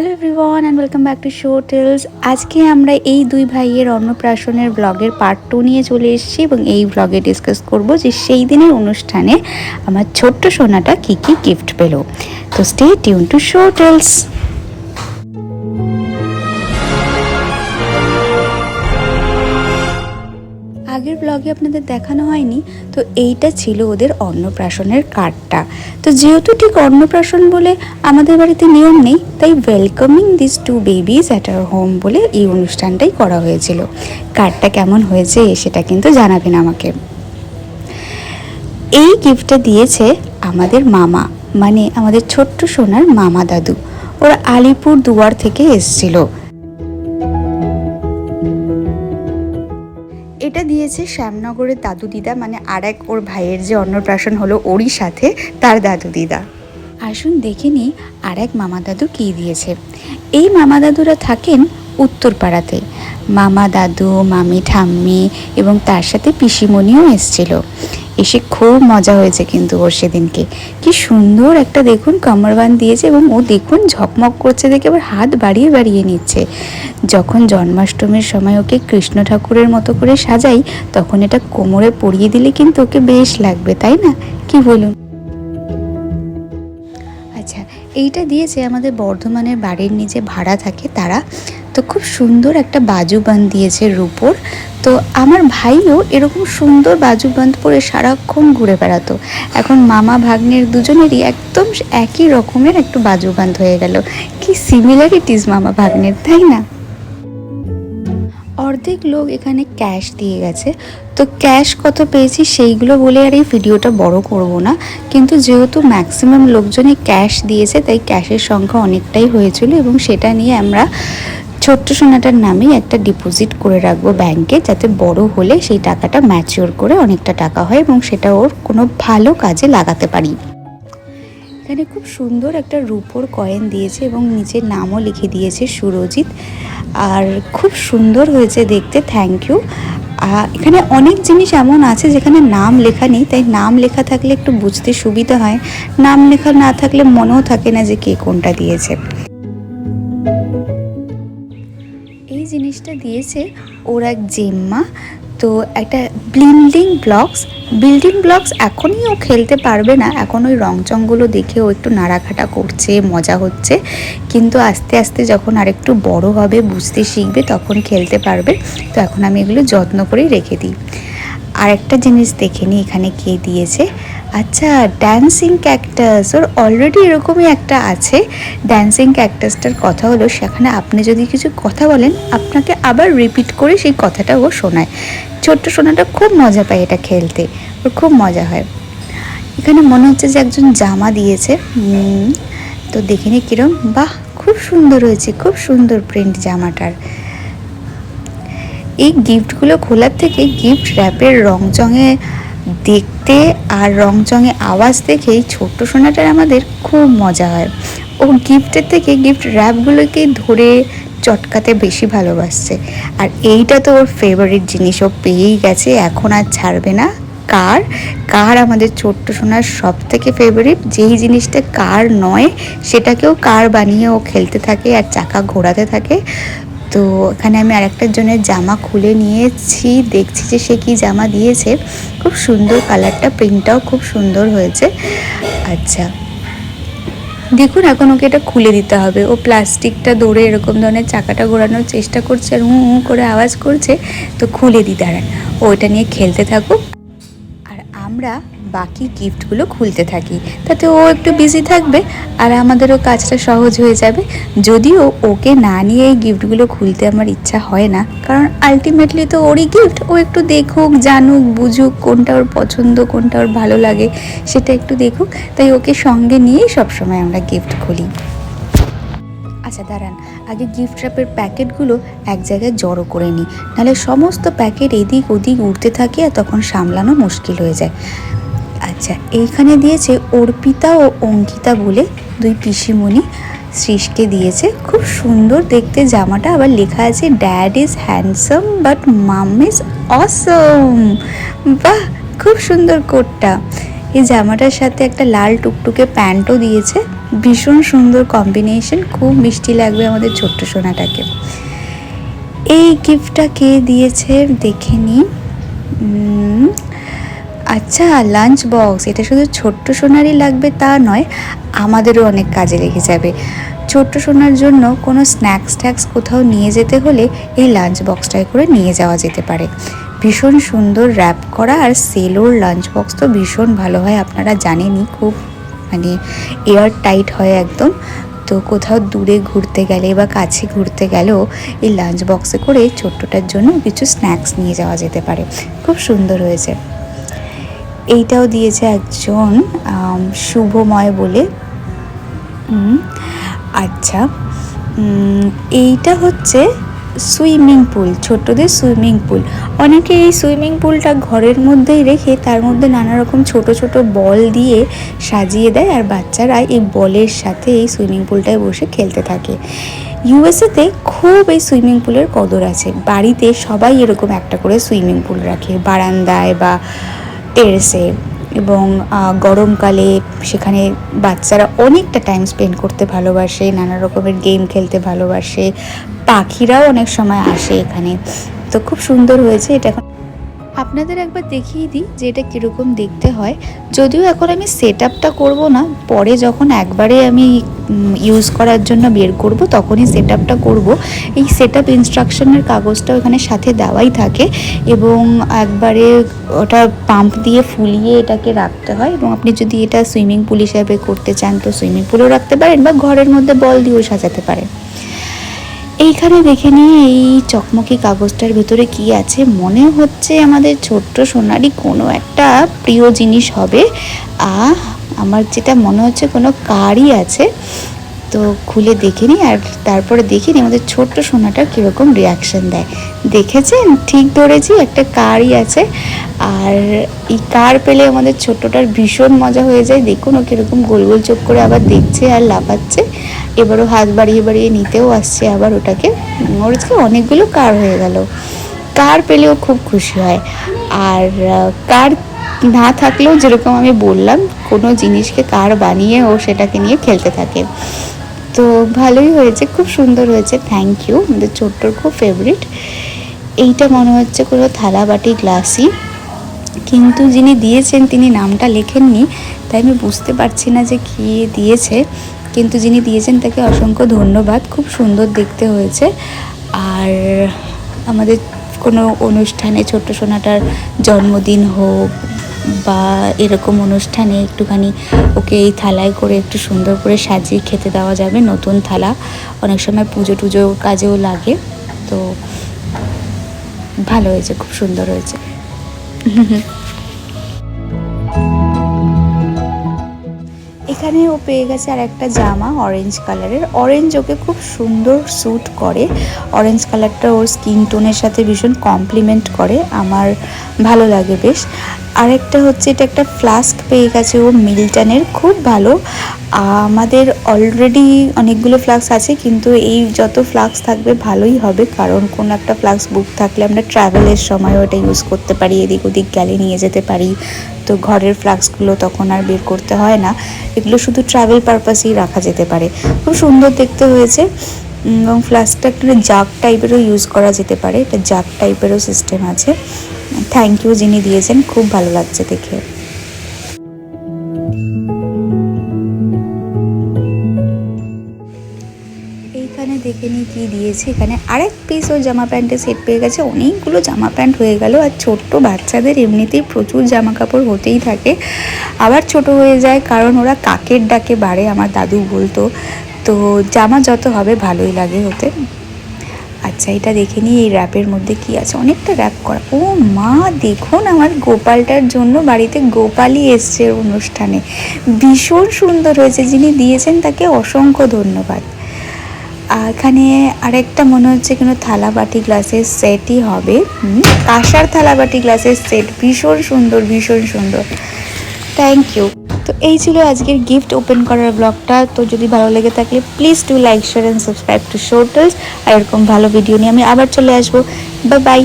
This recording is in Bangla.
Hello everyone and welcome back to Show Tells আজকে আমরা এই দুই ভাইয়ের অন্নপ্রাশনের ব্লগের পার্ট টু নিয়ে চলে এসেছি এবং এই ব্লগে ডিসকাস করব যে সেই দিনের অনুষ্ঠানে আমার ছোট্ট সোনাটা কী কী গিফট পেল। তো stay tune to Show Tells আগের ব্লগে আপনাদের দেখানো হয়নি, তো এইটা ছিল ওদের অন্নপ্রাশনের কার্ডটা। তো যেহেতু ঠিক অন্নপ্রাশন বলে আমাদের বাড়িতে নিয়ম নেই, তাই welcoming this two babies at our home বলে এই অনুষ্ঠানটাই করা হয়েছিল। কার্ডটা কেমন হয়েছে সেটা কিন্তু জানাবেন আমাকে। এই গিফটটা দিয়েছে আমাদের মামা মানে আমাদের ছোট্ট সোনার মামা দাদু। ওরা আলিপুর দুয়ার থেকে এসছিল। এটা দিয়েছে শ্যামনগরের দাদু দিদা মানে আর এক ওর ভাইয়ের যে অন্নপ্রাশন হলো ওরই সাথে তার দাদু দিদা। আসুন দেখে নিই আর এক মামা দাদু কী দিয়েছে। এই মামা দাদুরা থাকেন উত্তরপাড়াতে। মামা দাদু, মামি ঠাম্মি এবং তার সাথে পিসিমণিও এসছিল। এসে খুব মজা হয়েছে কিন্তু ওর সেদিনকে। কি সুন্দর একটা দেখুন কামরবান দিয়েছে এবং ও দেখুন ঝকমক করছে দেখে আবার হাত বাড়িয়ে বাড়িয়ে নিচ্ছে। যখন জন্মাষ্টমীর সময় ওকে কৃষ্ণ ঠাকুরের মতো করে সাজাই, তখন এটা কোমরে পরিয়ে দিলে কিন্তু ওকে বেশ লাগবে, তাই না? কি বলুন? আচ্ছা এইটা দিয়েছে আমাদের বর্ধমানের বাড়ির নিচে ভাড়া থাকে তারা। তো খুব সুন্দর একটা বাজুবান দিয়েছে রূপোর। তো আমার ভাইও এরকম সুন্দর বাজুবান্ধ পরে সারাক্ষণ ঘুরে বেড়াতো। এখন মামা ভাগ্নের দুজনেরই একদম একই রকমের একটু বাজুবান্ধ হয়ে গেল। কি সিমিলারিটিস মামা ভাগ্নের, তাই না? অর্ধেক লোক এখানে ক্যাশ দিয়ে গেছে। তো ক্যাশ কত পেয়েছি সেইগুলো বলে আর এই ভিডিওটা বড় করব না। কিন্তু যেহেতু ম্যাক্সিমাম লোকজনই ক্যাশ দিয়েছে, তাই ক্যাশের সংখ্যা অনেকটাই হয়েছিল এবং সেটা নিয়ে আমরা ছোট্ট সোনাটার নামেই একটা ডিপোজিট করে রাখব ব্যাংকে যাতে বড় হলে সেই টাকাটা ম্যাচিওর করে অনেকটা টাকা হয় এবং সেটা ওর কোনো ভালো কাজে লাগাতে পারি। এখানে খুব সুন্দর একটা রূপোর কয়েন দিয়েছে এবং নিচে নামও লিখে দিয়েছে সুরজিৎ। আর খুব সুন্দর হয়েছে দেখতে থ্যাংক ইউ এখানে অনেক জিনিস এমন আছে যেখানে নাম লেখা নেই, তাই নাম লেখা থাকলে একটু বুঝতে সুবিধা হয়। নাম লেখা না থাকলে মনেও থাকে না যে কে কোনটা দিয়েছে। জিনিসটা দিয়েছে ওর এক জেম্মা। তো একটা বিল্ডিং ব্লকস বিল্ডিং ব্লকস এখনই ও খেলতে পারবে না। এখন ওই রংচংগুলো দেখে ও একটু নাড়াঘাটা করছে, মজা হচ্ছে। কিন্তু আস্তে আস্তে যখন আরেকটু বড় হবে, বুঝতে শিখবে, তখন খেলতে পারবে। তো এখন আমি এগুলো যত্ন করেই রেখে দিই। আর একটা জিনিস দেখে নিই এখানে কে দিয়েছে? আচ্ছা ড্যান্সিং ক্যাকটাস ওর অলরেডি এরকমই একটা আছে। ড্যান্সিং ক্যাকটাসটার কথা হলো, সেখানে আপনি যদি কিছু কথা বলেন, আপনাকে আবার রিপিট করে সেই কথাটা ও শোনায়। ছোট্ট সোনাটা খুব মজা পায় এটা খেলতে, ওর খুব মজা হয়। এখানে মনে হচ্ছে যে একজন জামা দিয়েছে। তো দেখিনি কিরম, বাহ, খুব সুন্দর হয়েছে, খুব সুন্দর প্রিন্ট জামাটার। এই গিফটগুলো খোলার থেকে গিফট র্যাপের রংচঙে দেখতে আর রংচঙে আওয়াজ দেখেই ছোট্ট সোনাটার আমাদের খুব মজা হয়। ও গিফটের থেকে গিফট র্যাপগুলোকে ধরে চটকাতে বেশি ভালোবাসছে। আর এইটা তো ওর ফেভারিট জিনিস। ও পেয়েই গেছে, এখন আর ছাড়বে না। কার? কার আমাদের ছোট্ট সোনার সব থেকে ফেভারিট যেই জিনিসটা কার নয়, সেটাকেও কার বানিয়ে ও খেলতে থাকে আর চাকা ঘোরাতে থাকে। তো এখানে আমি আরেকটার জন্য জামা খুলে নিয়েছি। দেখছি যে সে কি জামা দিয়েছে। খুব সুন্দর কালারটা, প্রিন্টটাও খুব সুন্দর হয়েছে। আচ্ছা। দেখুন, এখন ওকে এটা খুলে দিতে হবে। ও প্লাস্টিকটা দৌড়ে এরকম ধরনের চাকাটা ঘোরানোর চেষ্টা করছে আর হুঁ হুঁ করে আওয়াজ করছে। তো খুলে দিই, দাঁড়ান। ও ওটা নিয়ে খেলতে থাকুক। আর আমরা বাকি গিফটগুলো খুলতে থাকি। তাতে ও একটু বিজি থাকবে আর আমাদেরও কাজটা সহজ হয়ে যাবে। যদিও ওকে না নিয়ে এই গিফটগুলো খুলতে আমার ইচ্ছা হয় না, কারণ আলটিমেটলি তো ওরই গিফট ও একটু দেখুক, জানুক, বুঝুক কোনটা ওর পছন্দ, কোনটা ওর ভালো লাগে, সেটা একটু দেখুক। তাই ওকে সঙ্গে নিয়েই সবসময় আমরা গিফট খুলি। আচ্ছা দাঁড়ান। আগে গিফট র্যাপের প্যাকেটগুলো এক জায়গায় জড়ো করে নিই। নাহলে সমস্ত প্যাকেট এদিক ওদিক উঠতে থাকে আর তখন সামলানো মুশকিল হয়ে যায়। আচ্ছা এইখানে দিয়েছে অর্পিতা ও অঙ্কিতা বলে দুই পিসিমণি শ্রীষকে দিয়েছে। খুব সুন্দর দেখতে জামাটা। আবার লেখা আছে dad is handsome but mum is awesome বাহ, খুব সুন্দর কোটটা। এই জামাটার সাথে একটা লাল টুকটুকে প্যান্টও দিয়েছে। ভীষণ সুন্দর কম্বিনেশন খুব মিষ্টি লাগবে আমাদের ছোট্ট সোনাটাকে। এই গিফটটা কে দিয়েছে? দেখে নিই আচ্ছা লাঞ্চ বক্স এটা শুধু ছোট্ট সোনারই লাগবে তা নয়, আমাদেরও অনেক কাজে লেগে যাবে। ছোট্ট সোনার জন্য কোনো স্ন্যাক্স ট্যাক্স কোথাও নিয়ে যেতে হলে এই লাঞ্চ বক্সটায় করে নিয়ে যাওয়া যেতে পারে। ভীষণ সুন্দর র্যাপ করা আর সেলোর লাঞ্চ বক্স তো ভীষণ ভালো হয়, আপনারা জানেনই খুব মানে এয়ার টাইট হয় একদম। তো কোথাও দূরে ঘুরতে গেলে বা কাছে ঘুরতে গেলেও এই লাঞ্চ বক্সে করে ছোট্টটার জন্য কিছু স্ন্যাক্স নিয়ে যাওয়া যেতে পারে। খুব সুন্দর হয়েছে। এইটাও দিয়েছে একজন শুভময় বলে। আচ্ছা। এইটা হচ্ছে সুইমিং পুল, ছোটদের সুইমিং পুল। অনেকে এই সুইমিং পুলটা ঘরের মধ্যেই রেখে তার মধ্যে নানা রকম ছোট ছোট বল দিয়ে সাজিয়ে দেয় আর বাচ্চারা এই বলের সাথে এই সুইমিং পুলটায় বসে খেলতে থাকে। ইউএসএতে খুব এই সুইমিং পুলের কদর আছে। বাড়িতে সবাই এরকম একটা করে সুইমিং পুল রাখে। বারান্দায় বা টেরেসে এবং গরমকালে সেখানে বাচ্চারা অনেকটা টাইম স্পেন্ড করতে ভালোবাসে, নানা রকমের গেম খেলতে ভালোবাসে, পাখিরাও অনেক সময় আসে এখানে। তো খুব সুন্দর হয়েছে, এটা এখন আপনাদের একবার দেখিয়ে দিই যে এটা কীরকম দেখতে হয়। যদিও এখন আমি সেট আপটা করব না, পরে যখন একবারে আমি ইউজ করার জন্য বের করব, তখনই সেট আপটা করব। এই সেট আপ ইনস্ট্রাকশনের কাগজটা ওখানে সাথে দেওয়াই থাকে এবং একবারে ওটা পাম্প দিয়ে ফুলিয়ে এটাকে রাখতে হয় এবং আপনি যদি এটা সুইমিং পুল হিসাবে করতে চান, তো সুইমিং পুলেও রাখতে পারেন বা ঘরের মধ্যে বল দিয়েও সাজাতে পারেন। এইখানে দেখে নিয়ে এই চকমকি কাগজটার ভেতরে কি আছে? মনে হচ্ছে আমাদের ছোট্ট সোনারই কোনো একটা প্রিয় জিনিস হবে। আহ, আমার যেটা মনে হচ্ছে কোনো কারই আছে। তো খুলে দেখে নিই আর তারপরে দেখে নিই আমাদের ছোট্ট সোনাটা কীরকম রিয়াকশান দেয়। দেখেছেন? ঠিক ধরেছি, একটা কারই আছে। আর এই কার পেলে আমাদের ছোট্টটার ভীষণ মজা হয়ে যায়। দেখুন, ও কীরকম গোল গোল চোখ করে আবার দেখছে আর লাফাচ্ছে। এবারও হাত বাড়িয়ে বাড়িয়ে নিতেও আসছে আবার ওটাকে। ওর আজকে অনেকগুলো কার হয়ে গেল। কার পেলেও খুব খুশি হয়। আর কার না থাকলেও যেরকম আমি বললাম, কোনো জিনিসকে কার বানিয়ে ও সেটাকে নিয়ে খেলতে থাকে। তো ভালোই হয়েছে, খুব সুন্দর হয়েছে থ্যাংক ইউ আমাদের ছোট্টর খুব ফেভারিট এইটা মনে হচ্ছে কোনো থালা বাটি গ্লাসই কিন্তু যিনি দিয়েছেন তিনি নামটা লেখেননি, তাই আমি বুঝতে পারছি না যে কী দিয়েছে। কিন্তু যিনি দিয়েছেন তাকে অসংখ্য ধন্যবাদ, খুব সুন্দর দেখতে হয়েছে। আর আমাদের কোনো অনুষ্ঠানে ছোট্ট সোনাটার জন্মদিন হোক বা এরকম অনুষ্ঠানে একটুখানি ওকে এই থালায় করে একটু সুন্দর করে সাজিয়ে খেতে দেওয়া যাবে, নতুন থালা। অনেক সময় পুজো টুজো কাজেও লাগে। তো ভালো হয়েছে, খুব সুন্দর হয়েছে। এখানে ও পেয়ে গেছে আর একটা জামা অরেঞ্জ কালারের অরেঞ্জ ওকে খুব সুন্দর স্যুট করে। অরেঞ্জ কালারটা ওর স্কিন টোনের সাথে ভীষণ কমপ্লিমেন্ট করে। আমার ভালো লাগে বেশ। আরেকটা হচ্ছে এটা একটা ফ্লাস্ক পেয়ে গেছে ও মিল্টনের, খুব ভালো। আমাদের অলরেডি অনেকগুলো ফ্লাক্স আছে, কিন্তু এই যত ফ্লাক্স থাকবে ভালোই হবে, কারণ কোনো একটা ফ্লাক্স বুক থাকলে আমরা ট্রাভেলের সময় ওটা ইউজ করতে পারি, এদিক ওদিক গেলে নিয়ে যেতে পারি। তো ঘরের ফ্লাক্সগুলো তখন আর বের করতে হয় না। এগুলো শুধু ট্রাভেল পারপাসেই রাখা যেতে পারে। খুব সুন্দর দেখতে হয়েছে। এবং ফ্লাস্কটা একটু জাগ টাইপেরও ইউজ করা যেতে পারে। এটা জাগ টাইপেরও সিস্টেম আছে। থ্যাংক ইউ যিনি দিয়েছেন, খুব ভালো লাগছে দেখে। এইখানে দেখে নিই কী দিয়েছে। এখানে আরেক পিস ও জামা প্যান্টের সেট পেয়ে গেছে। অনেকগুলো জামা প্যান্ট হয়ে গেল আর ছোট্ট বাচ্চাদের এমনিতেই প্রচুর জামা কাপড় হতেই থাকে। আবার ছোট হয়ে যায় কারণ ওরা কাকের ডাকে বাড়ে, আমার দাদু বলতো। তো জামা যত হবে ভালোই লাগে হতে আচ্ছা এটা দেখে নিই এই র্যাপের মধ্যে কি আছে। অনেকটা র্যাপ করা। ও মা, দেখুন আমার গোপালটার জন্য বাড়িতে গোপালই এসছে অনুষ্ঠানে। ভীষণ সুন্দর হয়েছে। যিনি দিয়েছেন তাকে অসংখ্য ধন্যবাদ। এখানে আরেকটা মনে হচ্ছে কোনো থালা বাটি গ্লাসের সেটই হবে কাঁসার থালা বাটি গ্লাসের সেট ভীষণ সুন্দর ভীষণ সুন্দর। থ্যাংক ইউ তো এই ছিল আজকের গিফট ওপেন করার ব্লগটা তো যদি ভালো লেগে থাকলে please to like share and subscribe to Show Tells আর এরকম ভালো ভিডিও নিয়ে আমি আবার চলে আসব। বা বাই